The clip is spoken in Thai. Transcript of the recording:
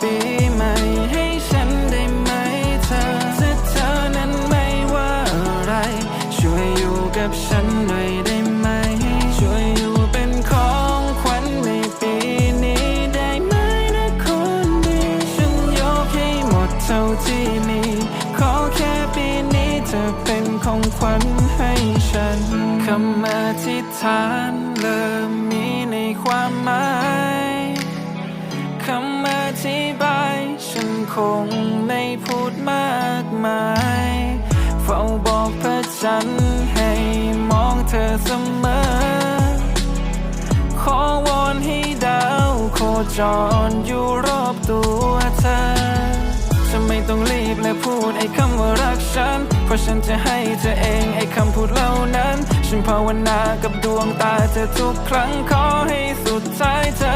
ปีใหม่ให้ฉันได้ไหมเธอถ้าเธอนั้นไม่ว่าอะไร ช่วยอยู่กับฉันหน่อยได้ไหม ช่วยอยู่เป็นของขวัญในปีนี้ได้ไหมนะคนดี ฉันยกให้หมดเท่าที่มี ขอแค่ปีนี้เธอเป็นของขวัญให้ฉันคำอธิษฐานเริ่มมี ธิบาย ฉันคงไม่พูดมากมายเฝ้าบอกพระจันทร์ให้มองเธอเสมอ ขอวอนให้ดาวโคจรอยู่รอบตัวเธอจะไม่ต้องรีบและพูดไอ้คำว่ารักฉัน เพราะฉันจะให้เธอเองไอ้คำพูดเหล่านั้น ฉันภาวนากับดวงตาเธอทุกครั้งขายเธอ